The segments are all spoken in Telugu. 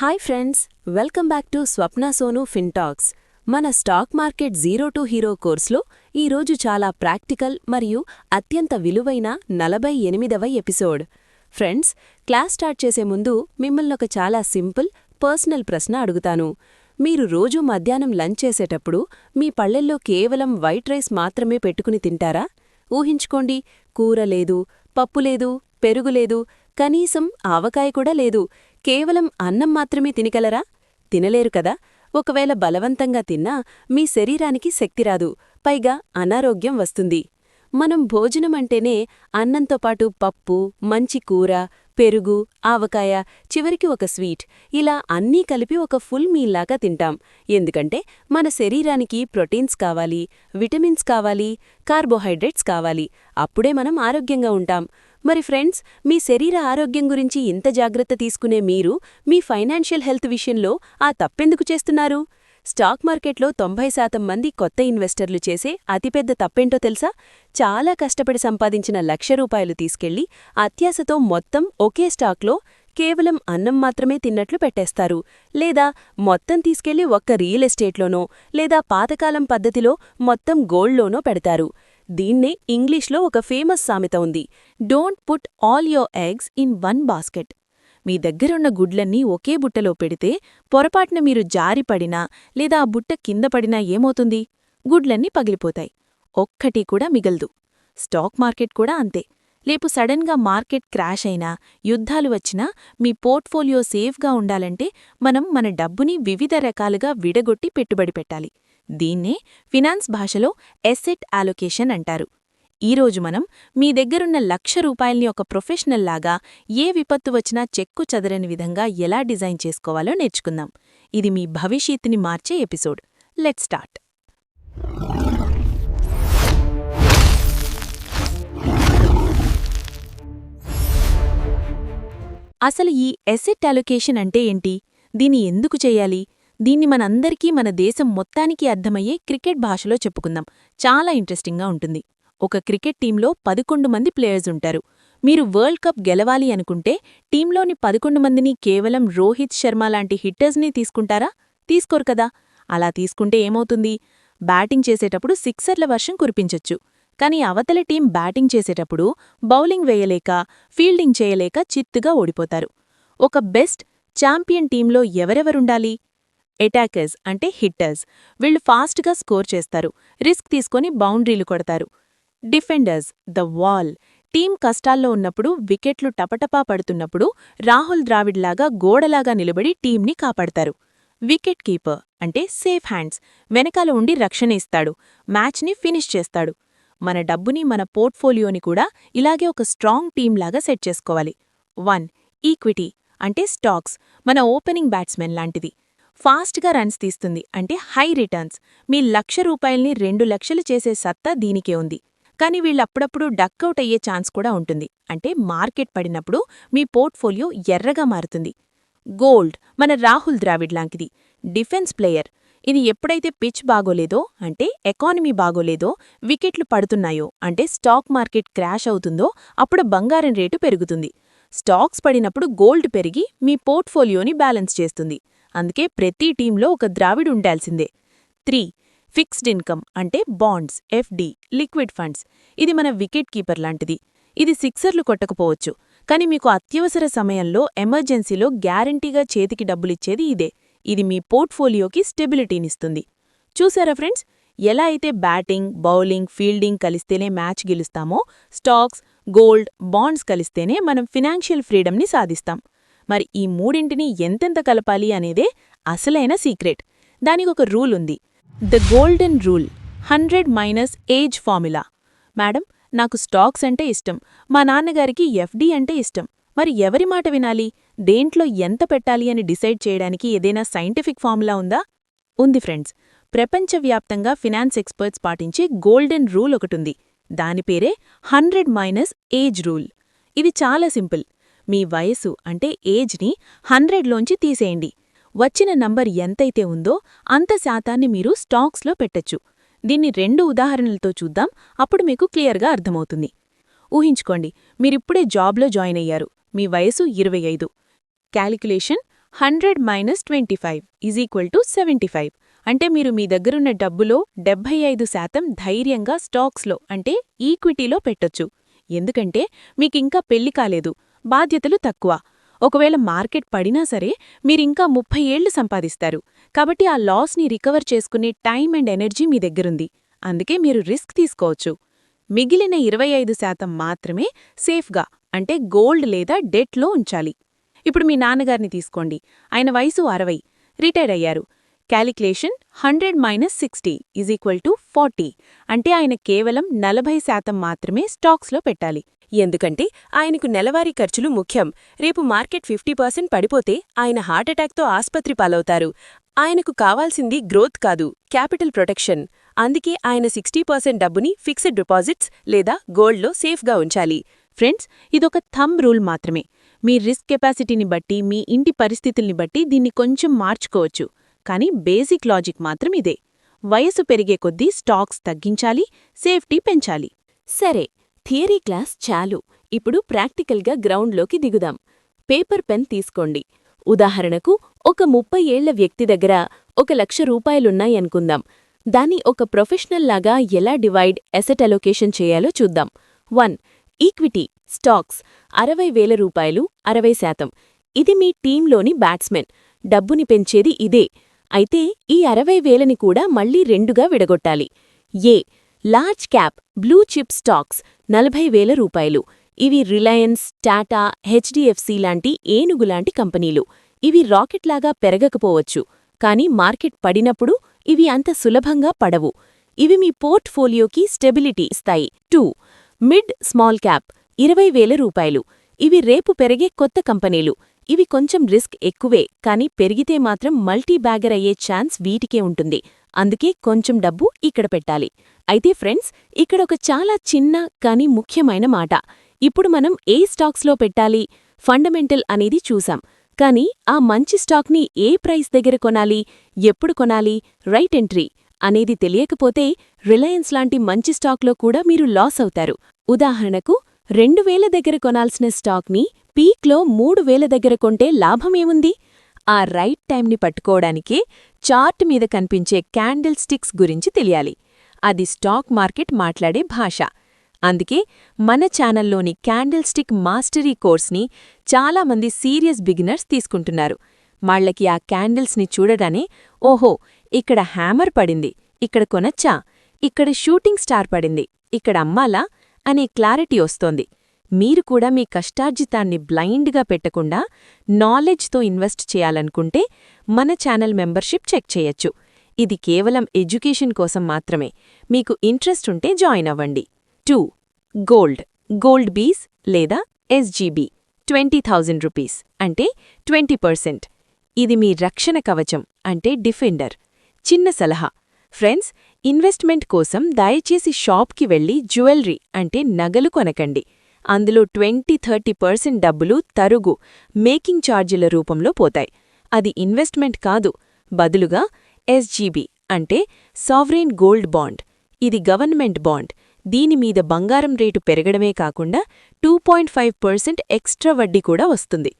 Hi friends welcome back to Swapna Sonu Fintax. మన stock market zero to hero కోర్సులో ఈరోజు చాలా ప్రాక్టికల్ మరియు అత్యంత విలువైన నలభై ఎనిమిదవ ఎపిసోడ్. ఫ్రెండ్స్ క్లాస్ స్టార్ట్ చేసే ముందు మిమ్మల్ని ఒక చాలా సింపుల్ పర్సనల్ ప్రశ్న అడుగుతాను. మీరు రోజూ మధ్యాహ్నం లంచ్ చేసేటప్పుడు మీ పళ్ళెల్లో కేవలం వైట్ రైస్ మాత్రమే పెట్టుకుని తింటారా? ఊహించుకోండి కూర లేదు పప్పు లేదు పెరుగు లేదు కనీసం ఆవకాయ కూడా లేదు. కేవలం అన్నం మాత్రమే తినగలరా? తినలేరు కదా. ఒకవేళ బలవంతంగా తిన్నా మీ శరీరానికి శక్తి రాదు. పైగా అనారోగ్యం వస్తుంది. మనం భోజనం అంటేనే అన్నంతో పాటు పప్పు మంచి కూర పెరుగు ఆవకాయ చివరికి ఒక స్వీట్. ఇలా అన్నీ కలిపి ఒక ఫుల్ మీల్లాగా తింటాం. ఎందుకంటే మన శరీరానికి ప్రోటీన్స్ కావాలి విటమిన్స్ కావాలి కార్బోహైడ్రేట్స్ కావాలి. అప్పుడే మనం ఆరోగ్యంగా ఉంటాం. మరి ఫ్రెండ్స్ మీ శరీర ఆరోగ్యం గురించి ఇంత జాగ్రత్త తీసుకునే మీరు మీ ఫైనాన్షియల్ హెల్త్ విషయంలో ఆ తప్పెందుకు చేస్తున్నారు? స్టాక్ మార్కెట్లో తొంభై శాతం మంది కొత్త ఇన్వెస్టర్లు చేసే అతిపెద్ద తప్పేంటో తెలుసా? చాలా కష్టపడి సంపాదించిన లక్ష రూపాయలు తీసుకెళ్ళి అత్యాశతో మొత్తం ఒకే స్టాక్లో కేవలం అన్నం మాత్రమే తిన్నట్లు పెట్టేస్తారు. లేదా మొత్తం తీసుకెళ్ళి ఒక్క రియల్ ఎస్టేట్లోనో లేదా పాతకాలం పద్ధతిలో మొత్తం గోల్డ్లోనో పెడతారు. దీన్నే ఇంగ్లీష్లో ఒక ఫేమస్ సామెత ఉంది. Don't put all your eggs in one basket. మీ దగ్గరున్న గుడ్లన్నీ ఒకే బుట్టలో పెడితే పొరపాటున మీరు జారిపడినా లేదా ఆ బుట్ట కింద పడినా ఏమవుతుంది? గుడ్లన్నీ పగిలిపోతాయి. ఒక్కటి కూడా మిగల్దు. స్టాక్ మార్కెట్ కూడా అంతే. లేపు సడన్గా మార్కెట్ క్రాష్ అయినా యుద్ధాలు వచ్చినా మీ పోర్ట్ఫోలియో సేఫ్గా ఉండాలంటే మనం మన డబ్బుని వివిధ రకాలుగా విడగొట్టి పెట్టుబడి పెట్టాలి. దీన్నే ఫినాన్స్ భాషలో ఎసెట్ అలొకేషన్ అంటారు. ఈరోజు మనం మీ దగ్గరున్న లక్ష రూపాయల్ని ఒక ప్రొఫెషనల్ లాగా ఏ విపత్తు వచ్చినా చెక్కు చదరని విధంగా ఎలా డిజైన్ చేసుకోవాలో నేర్చుకుందాం. ఇది మీ భవిష్యత్తుని మార్చే ఎపిసోడ్. Let start. అసలు ఈ ఎసెట్ అలొకేషన్ అంటే ఏంటి? దీన్ని ఎందుకు చేయాలి? దీన్ని మనందరికీ మన దేశం మొత్తానికి అర్థమయ్యే క్రికెట్ భాషలో చెప్పుకుందాం. చాలా ఇంట్రెస్టింగ్గా ఉంటుంది. ఒక క్రికెట్ టీంలో పదకొండు మంది ప్లేయర్స్ ఉంటారు. మీరు వరల్డ్ కప్ గెలవాలి అనుకుంటే టీంలోని పదకొండు మందిని కేవలం రోహిత్ శర్మ లాంటి హిట్టర్స్ని తీసుకుంటారా? తీసుకోరు కదా. అలా తీసుకుంటే ఏమవుతుంది? బ్యాటింగ్ చేసేటప్పుడు సిక్సర్ల వర్షం కురిపించొచ్చు. కానీ అవతల టీం బ్యాటింగ్ చేసేటప్పుడు బౌలింగ్ వేయలేక ఫీల్డింగ్ చేయలేక చిత్తుగా ఓడిపోతారు. ఒక బెస్ట్ ఛాంపియన్ టీంలో ఎవరెవరుండాలి? ఎటాకర్స్ అంటే హిట్టర్స్ వీళ్ళు ఫాస్ట్గా స్కోర్ చేస్తారు. రిస్క్ తీసుకొని బౌండరీలు కొడతారు. డిఫెండర్స్ ద వాల్ టీం కష్టాల్లో ఉన్నప్పుడు వికెట్లు టపటపా పడుతున్నప్పుడు రాహుల్ ద్రావిడ్లాగా గోడలాగా నిలబడి టీంని కాపాడతారు. వికెట్ కీపర్ అంటే సేఫ్ హ్యాండ్స్ వెనకాల ఉండి రక్షణ ఇస్తాడు. మ్యాచ్ని ఫినిష్ చేస్తాడు. మన డబ్బుని మన పోర్ట్ఫోలియోని కూడా ఇలాగే ఒక స్ట్రాంగ్ టీంలాగా సెట్ చేసుకోవాలి. వన్ ఈక్విటీ అంటే స్టాక్స్ మన ఓపెనింగ్ బ్యాట్స్మెన్ లాంటిది. ఫాస్ట్గా రన్స్ తీస్తుంది. అంటే హై రిటర్న్స్. మీ లక్ష రూపాయల్ని రెండు లక్షలు చేసే సత్తా దీనికే ఉంది. కానీ వీళ్ళప్పుడప్పుడు డక్అవుట్ అయ్యే ఛాన్స్ కూడా ఉంటుంది. అంటే మార్కెట్ పడినప్పుడు మీ పోర్ట్ఫోలియో ఎర్రగా మారుతుంది. గోల్డ్. మన రాహుల్ ద్రావిడ్ లాంటిది. Defence player. ఇది ఎప్పుడైతే పిచ్ బాగోలేదో అంటే ఎకానమీ బాగోలేదో వికెట్లు పడుతున్నాయో అంటే స్టాక్ మార్కెట్ క్రాష్ అవుతుందో అప్పుడు బంగారం రేటు పెరుగుతుంది. స్టాక్స్ పడినప్పుడు గోల్డ్ పెరిగి మీ పోర్ట్ఫోలియోని బ్యాలెన్స్ చేస్తుంది. అందుకే ప్రతి టీంలో ఒక ద్రావిడ్ ఉండాల్సిందే. త్రీ ఫిక్స్డ్ ఇన్కమ్ అంటే బాండ్స్ ఎఫ్డి లిక్విడ్ ఫండ్స్. ఇది మన వికెట్ కీపర్ లాంటిది. ఇది సిక్సర్లు కొట్టకపోవచ్చు. కానీ మీకు అత్యవసర సమయంలో ఎమర్జెన్సీలో గ్యారంటీగా చేతికి డబ్బులిచ్చేది ఇదే. ఇది మీ పోర్ట్ఫోలియోకి స్టెబిలిటీనిస్తుంది. చూసారా ఫ్రెండ్స్? ఎలా అయితే బ్యాటింగ్ బౌలింగ్ ఫీల్డింగ్ కలిస్తేనే మ్యాచ్ గెలుస్తామో స్టాక్స్ గోల్డ్ బాండ్స్ కలిస్తేనే మనం ఫినాన్షియల్ ఫ్రీడమ్ని సాధిస్తాం. మరి ఈ మూడింటిని ఎంతెంత కలపాలి అనేదే అసలైన సీక్రెట్. దానికి ఒక రూల్ ఉంది. The golden rule hundred minus age formula. Madam నాకు స్టాక్స్ అంటే ఇష్టం. మా నాన్నగారికి ఎఫ్డీ అంటే ఇష్టం. మరి ఎవరి మాట వినాలి? దేంట్లో ఎంత పెట్టాలి అని డిసైడ్ చేయడానికి ఏదైనా సైంటిఫిక్ ఫార్ములా ఉందా? ఉంది ఫ్రెండ్స్ ప్రపంచవ్యాప్తంగా ఫినాన్స్ ఎక్స్పర్ట్స్ పాటించే గోల్డెన్ రూల్ ఒకటుంది దాని పేరే హండ్రెడ్ మైనస్ ఏజ్ రూల్. ఇది చాలా సింపుల్. మీ వయసు అంటే ఏజ్ని హండ్రెడ్లోంచి తీసేయండి. వచ్చిన నంబర్ ఎంతైతే ఉందో అంత శాతాన్ని మీరు స్టాక్స్లో పెట్టచ్చు. దీన్ని రెండు ఉదాహరణలతో చూద్దాం అప్పుడు మీకు క్లియర్గా అర్థమవుతుంది. ఊహించుకోండి మీరిప్పుడే జాబ్లో జాయిన్ అయ్యారు. మీ వయసు ఇరవై ఐదు. Calculation hundred minus twenty five is equal to seventy five. అంటే మీరు మీ దగ్గరున్న డబ్బులో డెబ్బై ఐదు శాతం ధైర్యంగా స్టాక్స్లో అంటే ఈక్విటీలో పెట్టొచ్చు. ఎందుకంటే మీకింకా పెళ్ళి కాలేదు. బాధ్యతలు తక్కువ. ఒకవేళ మార్కెట్ పడినా సరే మీరింకా ముప్పై ఏళ్ళు సంపాదిస్తారు. కాబట్టి ఆ లాస్ని రికవర్ చేసుకునే టైం అండ్ ఎనర్జీ మీ దగ్గరుంది. అందుకే మీరు రిస్క్ తీసుకోవచ్చు. మిగిలిన ఇరవై ఐదు శాతం మాత్రమే సేఫ్గా అంటే గోల్డ్ లేదా డెట్లో ఉంచాలి. ఇప్పుడు మీ నాన్నగారిని తీసుకోండి. ఆయన వయసు అరవై రిటైర్ అయ్యారు. Calculation hundred minus sixty is equal to forty అంటే ఆయన కేవలం నలభై శాతం మాత్రమే స్టాక్స్లో పెట్టాలి. ఎందుకంటే ఆయనకు నెలవారీ ఖర్చులు ముఖ్యం. రేపు మార్కెట్ ఫిఫ్టీ పర్సెంట్ పడిపోతే ఆయన హార్ట్అటాక్తో ఆస్పత్రి పాలవుతారు. ఆయనకు కావాల్సింది గ్రోత్ కాదు క్యాపిటల్ ప్రొటెక్షన్. అందుకే ఆయన సిక్స్టీ పర్సెంట్ డబ్బుని ఫిక్స్డ్ డిపాజిట్స్ లేదా గోల్డ్లో సేఫ్గా ఉంచాలి. ఫ్రెండ్స్ ఇదొక థమ్ రూల్ మాత్రమే. మీ రిస్క్ కెపాసిటీని బట్టి మీ ఇంటి పరిస్థితుల్ని బట్టి దీన్ని కొంచెం మార్చుకోవచ్చు. కానీ బేసిక్ లాజిక్ మాత్రం ఇదే. వయసు పెరిగే కొద్దీ స్టాక్స్ తగ్గించాలి సేఫ్టీ పెంచాలి. సరే థియరీ క్లాస్ చాలు. ఇప్పుడు ప్రాక్టికల్గా గ్రౌండ్లోకి దిగుదాం. పేపర్ పెన్ తీసుకోండి. ఉదాహరణకు ఒక ముప్పై ఏళ్ళ వ్యక్తి దగ్గర ఒక లక్ష రూపాయలున్నాయనుకుందాం దాన్ని ఒక ప్రొఫెషనల్ లాగా ఎలా డివైడ్ ఎసెట్ అలొకేషన్ చేయాలో చూద్దాం. వన్ ఈక్విటీ స్టాక్స్ అరవై వేల రూపాయలు అరవై శాతం. ఇది మీ టీంలోని బ్యాట్స్మెన్. డబ్బుని పెంచేది ఇదే. అయితే ఈ అరవై వేలని కూడా మళ్ళీ రెండుగా విడగొట్టాలి. A large cap blue chip stocks నలభై వేల రూపాయలు. ఇవి రిలయన్స్ టాటా హెచ్డిఎఫ్సి లాంటి ఏనుగులాంటి కంపెనీలు. ఇవి రాకెట్లాగా పెరగకపోవచ్చు కానీ మార్కెట్ పడినప్పుడు ఇవి అంత సులభంగా పడవు. ఇవి మీ పోర్ట్ఫోలియోకి స్టెబిలిటీ ఇస్తాయి. టూ మిడ్ స్మాల్ క్యాప్ ఇరవై వేల రూపాయలు. ఇవి రేపు పెరిగే కొత్త కంపెనీలు. ఇవి కొంచెం రిస్క్ ఎక్కువే కానీ పెరిగితే మాత్రం మల్టీ బ్యాగర్ అయ్యే ఛాన్స్ వీటికే ఉంటుంది. అందుకే కొంచెం డబ్బు ఇక్కడ పెట్టాలి. అయితే ఫ్రెండ్స్ ఇక్కడ ఒక చాలా చిన్న కానీ ముఖ్యమైన మాట. ఇప్పుడు మనం ఏ స్టాక్స్లో పెట్టాలి? ఫండమెంటల్ అనేది చూసాం. కానీ ఆ మంచి స్టాక్ని ఏ ప్రైస్ దగ్గర కొనాలి? ఎప్పుడు కొనాలి? రైట్ ఎంట్రీ అనేది తెలియకపోతే రిలయన్స్ లాంటి మంచి స్టాక్లో కూడా మీరు లాస్ అవుతారు. ఉదాహరణకు రెండు వేల దగ్గర కొనాల్సిన స్టాక్ని పీక్లో మూడు వేల దగ్గర కొంటే లాభమేముంది ఆ రైట్ టైంని పట్టుకోవడానికి చార్ట్ మీద కనిపించే క్యాండిల్ స్టిక్స్ గురించి తెలియాలి. అది స్టాక్ మార్కెట్ మాట్లాడే భాష. అందుకే మన ఛానల్లోని క్యాండిల్ స్టిక్ మాస్టరీ కోర్స్ని చాలామంది సీరియస్ బిగినర్స్ తీసుకుంటున్నారు. వాళ్ళకి ఆ క్యాండిల్స్ని చూడడానే ఓహో ఇక్కడ హ్యామర్ పడింది ఇక్కడ కొనచ్చా ఇక్కడ షూటింగ్ స్టార్ పడింది ఇక్కడ అమ్మాలా అనే క్లారిటీ వస్తోంది. మీరు కూడా మీ కష్టార్జితాన్ని బ్లైండ్గా పెట్టకుండా నాలెడ్జ్తో ఇన్వెస్ట్ చేయాలనుకుంటే మన ఛానల్ మెంబర్షిప్ చెక్ చేయొచ్చు. ఇది కేవలం ఎడ్యుకేషన్ కోసం మాత్రమే. మీకు ఇంట్రెస్ట్ ఉంటే జాయిన్ అవ్వండి. Two gold. గోల్డ్ బీస్ లేదా ఎస్జీబీ. Twenty thousand rupees. అంటే ట్వంటీ పర్సెంట్. ఇది మీ రక్షణ కవచం అంటే డిఫెండర్. చిన్న సలహా. ఫ్రెండ్స్ ఇన్వెస్ట్మెంట్ కోసం దయచేసి షాప్కి వెళ్ళి జ్యువెలరీ అంటే నగలు కొనకండి. అందులో ట్వంటీ థర్టీ పర్సెంట్ డబ్బులు తరుగు మేకింగ్ ఛార్జీల రూపంలో పోతాయి. అది ఇన్వెస్ట్మెంట్ కాదు. బదులుగా ఎస్జీబీ అంటే సావరేన్ గోల్డ్ బాండ్. ఇది గవర్నమెంట్ బాండ్. దీనిమీద బంగారం రేటు పెరగడమే కాకుండా two point five percent extra వడ్డీ కూడా వస్తుంది.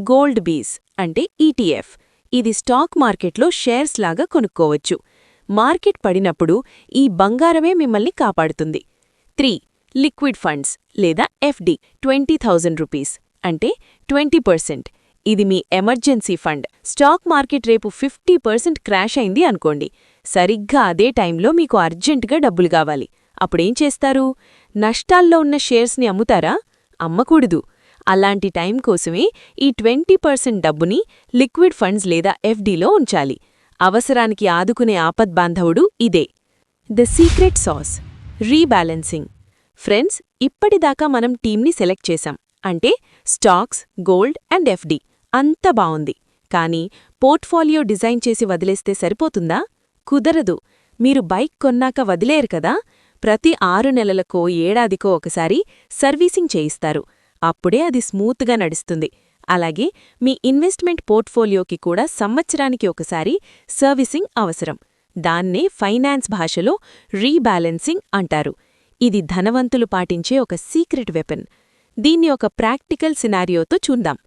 గోల్డ్ బీస్ అంటే ఈటీఎఫ్. ఇది స్టాక్ మార్కెట్లో షేర్స్ లాగా కొనుక్కోవచ్చు. మార్కెట్ పడినప్పుడు ఈ బంగారమే మిమ్మల్ని కాపాడుతుంది. త్రీ లిక్విడ్ ఫండ్స్ లేదా ఎఫ్డి ట్వంటీ థౌజండ్ రూపీస్. అంటే ట్వంటీ పర్సెంట్. ఇది మీ ఎమర్జెన్సీ ఫండ్. స్టాక్ మార్కెట్ రేపు ఫిఫ్టీ పర్సెంట్ క్రాష్ అయింది అనుకోండి. సరిగ్గా అదే టైంలో మీకు అర్జెంటుగా డబ్బులు కావాలి. అప్పుడేం చేస్తారు? నష్టాల్లో ఉన్న షేర్స్ని అమ్ముతారా? అమ్మకూడదు. అలాంటి టైం కోసమే ఈ ట్వంటీ పర్సెంట్ డబ్బుని లిక్విడ్ ఫండ్స్ లేదా ఎఫ్డీలో ఉంచాలి. అవసరానికి ఆదుకునే ఆపద్బాంధవుడు ఇదే. The secret sauce. Rebalancing. Friends ఇప్పటిదాకా మనం టీంని సెలెక్ట్ చేశాం. అంటే స్టాక్స్ గోల్డ్ అండ్ ఎఫ్డి అంత బావుంది. కానీ పోర్ట్ఫోలియో డిజైన్ చేసి వదిలేస్తే సరిపోతుందా? కుదరదు. మీరు బైక్ కొన్నాక వదిలేరు కదా? ప్రతి ఆరు నెలలకో ఏడాదికో ఒకసారి సర్వీసింగ్ చేయిస్తారు. అప్పుడే అది స్మూత్గా నడుస్తుంది. అలాగే మీ ఇన్వెస్ట్మెంట్ పోర్ట్ఫోలియోకి కూడా సంవత్సరానికి ఒకసారి సర్వీసింగ్ అవసరం. దాన్నే ఫైనాన్స్ భాషలో రీబ్యాలెన్సింగ్ అంటారు. ఇది ధనవంతులు పాటించే ఒక సీక్రెట్ వెపన్. దీన్ని ఒక ప్రాక్టికల్ సినారియోతో చూద్దాం.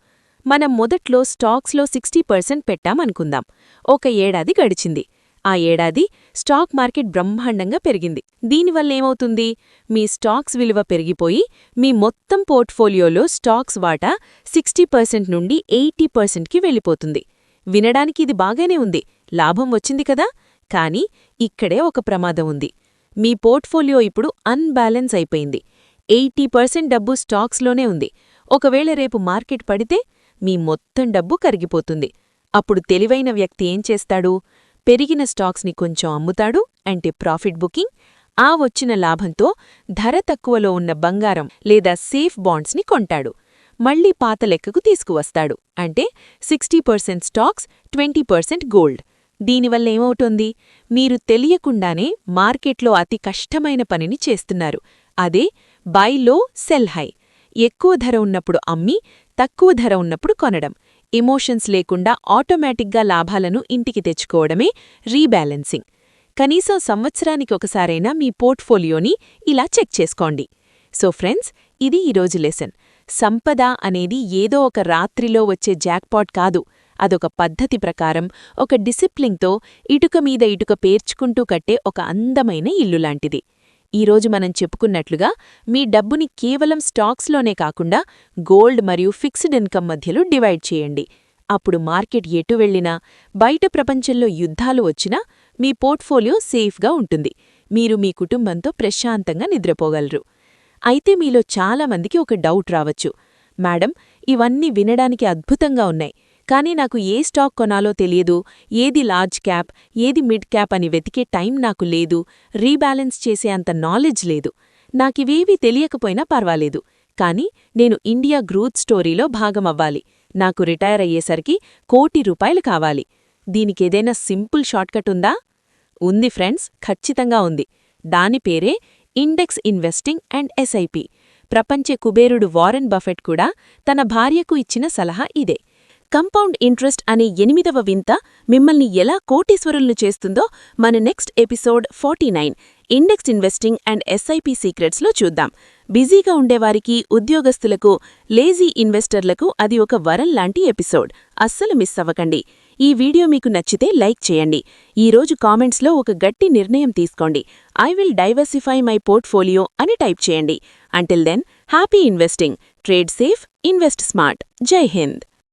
మనం మొదట్లో స్టాక్స్లో సిక్స్టీ పర్సెంట్ పెట్టామనుకుందాం ఒక ఏడాది గడిచింది. ఆ ఏడాది స్టాక్ మార్కెట్ బ్రహ్మాండంగా పెరిగింది. దీనివల్ల ఏమవుతుంది? మీ స్టాక్స్ విలువ పెరిగిపోయి మీ మొత్తం పోర్ట్ఫోలియోలో స్టాక్స్ వాటా సిక్స్టీ పర్సెంట్ నుండి ఎయిటీ పర్సెంట్కి వెళ్ళిపోతుంది. వినడానికి ఇది బాగానే ఉంది. లాభం వచ్చింది కదా? కానీ ఇక్కడే ఒక ప్రమాదం ఉంది. మీ పోర్ట్ఫోలియో ఇప్పుడు అన్బ్యాలెన్స్ అయిపోయింది. ఎయిటీ పర్సెంట్ డబ్బు స్టాక్స్లోనే ఉంది. ఒకవేళ రేపు మార్కెట్ పడితే మీ మొత్తం డబ్బు కరిగిపోతుంది. అప్పుడు తెలివైన వ్యక్తి ఏం చేస్తాడు? పెరిగిన స్టాక్స్ని కొంచెం అమ్ముతాడు అంటే ప్రాఫిట్ బుకింగ్ ఆ వచ్చిన లాభంతో ధర తక్కువలో ఉన్న బంగారం లేదా సేఫ్ బాండ్స్ని కొంటాడు. మళ్ళీ పాత లెక్కకు తీసుకువస్తాడు. అంటే sixty percent stocks twenty percent gold. దీనివల్ల ఏమవుతోంది మీరు తెలియకుండానే మార్కెట్లో అతి కష్టమైన పనిని చేస్తున్నారు. అదే బై లో సెల్ హై. ఎక్కువ ధర ఉన్నప్పుడు అమ్మి తక్కువ ధర ఉన్నప్పుడు కొనడం. ఎమోషన్స్ లేకుండా ఆటోమేటిక్గా లాభాలను ఇంటికి తెచ్చుకోవడమే రీబ్యాలెన్సింగ్. కనీసం సంవత్సరానికి ఒకసారైనా మీ పోర్ట్ఫోలియోని ఇలా చెక్ చేసుకోండి. సో ఫ్రెండ్స్ ఇది ఈరోజు లెసన్. సంపద అనేది ఏదో ఒక రాత్రిలో వచ్చే జాక్పాట్ కాదు. అదొక పద్ధతి ప్రకారం ఒక డిసిప్లిన్తో ఇటుక మీద ఇటుక పేర్చుకుంటూ కట్టే ఒక అందమైన ఇల్లు లాంటిది. ఈరోజు మనం చెప్పుకున్నట్లుగా మీ డబ్బుని కేవలం స్టాక్స్లోనే కాకుండా గోల్డ్ మరియు ఫిక్స్డ్ ఇన్కమ్ మధ్యలో డివైడ్ చేయండి. అప్పుడు మార్కెట్ ఎటు వెళ్ళినా బయట ప్రపంచంలో యుద్ధాలు వచ్చినా మీ పోర్ట్ఫోలియో సేఫ్గా ఉంటుంది. మీరు మీ కుటుంబంతో ప్రశాంతంగా నిద్రపోగలరు. అయితే మీలో చాలామందికి ఒక డౌట్ రావచ్చు. మేడం ఇవన్నీ వినడానికి అద్భుతంగా ఉన్నాయి. కానీ నాకు ఏ స్టాక్ కొనాలో తెలియదు ఏది లార్జ్ క్యాప్ ఏది మిడ్ క్యాప్ అని వెతికే టైం నాకు లేదు రీబ్యాలెన్స్ చేసే అంత నాలెడ్జ్ లేదు. నాకివేవీ తెలియకపోయినా పర్వాలేదు కానీ నేను ఇండియా గ్రోత్ స్టోరీలో భాగమవ్వాలి. నాకు రిటైర్ అయ్యేసరికి కోటి రూపాయలు కావాలి. దీనికేదైనా సింపుల్ షార్ట్కట్ ఉందా? ఉంది ఫ్రెండ్స్ ఖచ్చితంగా ఉంది. దాని పేరే ఇండెక్స్ ఇన్వెస్టింగ్ అండ్ ఎస్ఐపి. ప్రపంచ కుబేరుడు వారెన్ బఫెట్ కూడా తన భార్యకు ఇచ్చిన సలహా ఇదే. కంపౌండ్ ఇంట్రెస్ట్ అనే ఎనిమిదవ వింత మిమ్మల్ని ఎలా కోటీశ్వరులను చేస్తుందో మన next episode forty nine index investing and SIP సీక్రెట్స్లో చూద్దాం. బిజీగా ఉండేవారికి ఉద్యోగస్తులకు లేజీ ఇన్వెస్టర్లకు అది ఒక వరం లాంటి ఎపిసోడ్. అస్సలు మిస్ అవ్వకండి. ఈ వీడియో మీకు నచ్చితే లైక్ చేయండి. ఈరోజు కామెంట్స్లో ఒక గట్టి నిర్ణయం తీసుకోండి. I will diversify my portfolio అని టైప్ చేయండి. Until then happy investing. Trade safe invest smart. Jai Hind.